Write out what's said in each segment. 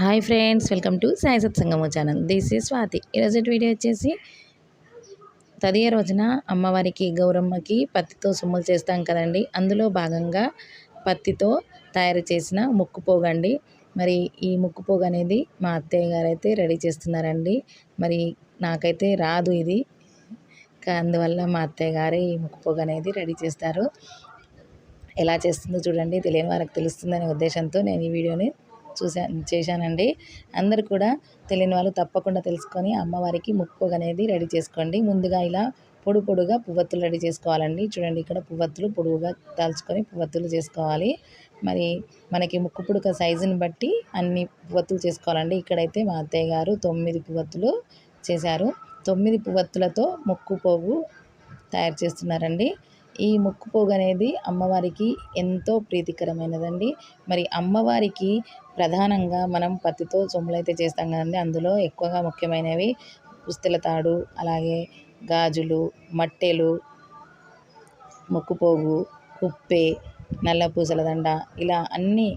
Hi friends welcome to Sai సత్సంగము channel. This is Swathi. ఈరోజు video వచ్చేసి తదియ రోజున అమ్మవారికి గౌరమ్మకి పత్తితో సొమ్ములు చేస్తాం కదండి. అందులో భాగంగా పత్తితో తయారు చేసిన ముక్కు పోగండి. మరి ఈ ముక్కుపోగు అనేది మా అత్తయ్య గారు అయితే రెడీ చేస్తున్నారండి. మరి నాకైతే రాదు ఇది. అందువల్ల మా అత్తయ్య గారే ఈ ముక్కుపోగు అనేది రెడీ చేస్తారు. ఎలా చేస్తుందో చూడండి. తెలియని వారికి తెలుస్తుందనే ఉద్దేశంతో నేను ఈ వీడియోని చూసా చేశానండి. అందరు కూడా తెలియని వాళ్ళు తప్పకుండా తెలుసుకొని అమ్మవారికి ముక్కు అనేది రెడీ చేసుకోండి. ముందుగా ఇలా పొడు పొడుగా పువ్వత్తులు రెడీ చేసుకోవాలండి. చూడండి ఇక్కడ పువ్వత్తులు పొడువుగా దాల్చుకొని పువ్వత్తులు చేసుకోవాలి. మరి మనకి ముక్కు పుడక సైజుని బట్టి అన్ని పువ్వత్తులు చేసుకోవాలండి. ఇక్కడైతే మా అత్తయ్య గారు తొమ్మిది పువ్వత్తులు చేశారు. తొమ్మిది పువ్వత్తులతో ముక్కు పోగు తయారు చేస్తున్నారండి. ఈ ముక్కు పోగు అనేది అమ్మవారికి ఎంతో ప్రీతికరమైనదండి. మరి అమ్మవారికి ప్రధానంగా మనం పత్తితో సొమ్ములైతే చేస్తాం కదండి. అందులో ఎక్కువగా ముఖ్యమైనవి పుస్తెల తాడు అలాగే గాజులు మట్టెలు ముక్కుపోగు కుప్పే నల్ల పూసల దండ ఇలా అన్నీ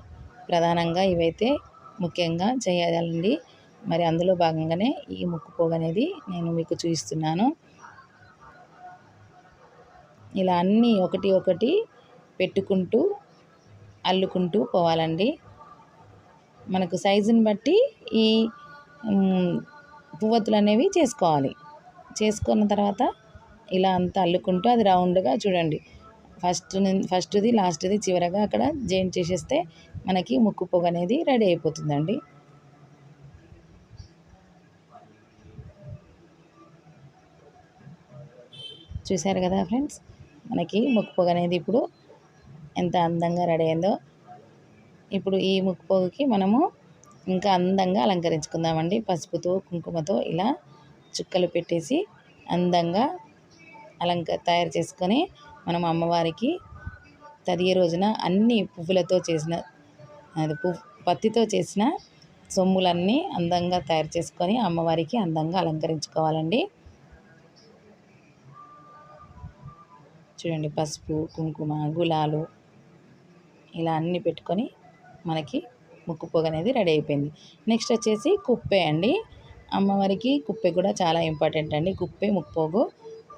ప్రధానంగా ఇవైతే ముఖ్యంగా చేయాలండి. మరి అందులో భాగంగానే ఈ ముక్కుపోగు అనేది నేను మీకు చూపిస్తున్నాను. ఇలా అన్నీ ఒకటి ఒకటి పెట్టుకుంటూ అల్లుకుంటూ పోవాలండి. మనకు సైజుని బట్టి ఈ పువ్వొత్తులు అనేవి చేసుకోవాలి. చేసుకున్న తర్వాత ఇలా అంతా అల్లుకుంటూ అది రౌండ్గా చూడండి. ఫస్ట్ ఫస్ట్ది లాస్ట్ది చివరగా అక్కడ జాయింట్ చేసేస్తే మనకి ముక్కు పొగ అనేది రెడీ అయిపోతుందండి. చూశారు కదా ఫ్రెండ్స్? మనకి ముక్కుపోగు అనేది ఇప్పుడు ఎంత అందంగా రెడీ అయిందో ఇప్పుడు ఈ ముక్కుపోగుకి మనము ఇంకా అందంగా అలంకరించుకుందామండి. పసుపుతో కుంకుమతో ఇలా చుక్కలు పెట్టేసి అందంగా అలంక తయారు చేసుకొని మనం అమ్మవారికి తదియ రోజున అన్ని పువ్వులతో చేసిన అది పువ్వు పత్తితో చేసిన సొమ్ములన్నీ అందంగా తయారు చేసుకొని అమ్మవారికి అందంగా అలంకరించుకోవాలండి. చూడండి పసుపు కుంకుమ గులాలు ఇలా అన్నీ పెట్టుకొని మనకి ముక్కు పొగ అనేది రెడీ అయిపోయింది. నెక్స్ట్ వచ్చేసి కుప్పే అండి. అమ్మవారికి కుప్పే కూడా చాలా ఇంపార్టెంట్ అండి. కుప్పే ముక్కోగు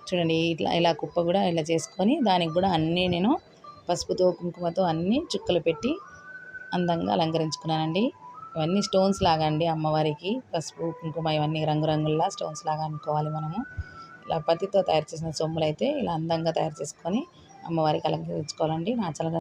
చూడండి ఇట్లా ఇలా కుప్ప కూడా ఇలా చేసుకొని దానికి కూడా అన్నీ నేను పసుపుతో కుంకుమతో అన్నీ చుక్కలు పెట్టి అందంగా అలంకరించుకున్నానండి. ఇవన్నీ స్టోన్స్ లాగా అండి అమ్మవారికి. పసుపు కుంకుమ ఇవన్నీ రంగురంగుల్లా స్టోన్స్ లాగా అనుకోవాలి మనము. ఇలా పత్తితో తయారు చేసిన సొమ్ములు అయితే ఇలా అందంగా తయారు చేసుకొని అమ్మవారికి అలంకరించుకోవాలండి నాచలగా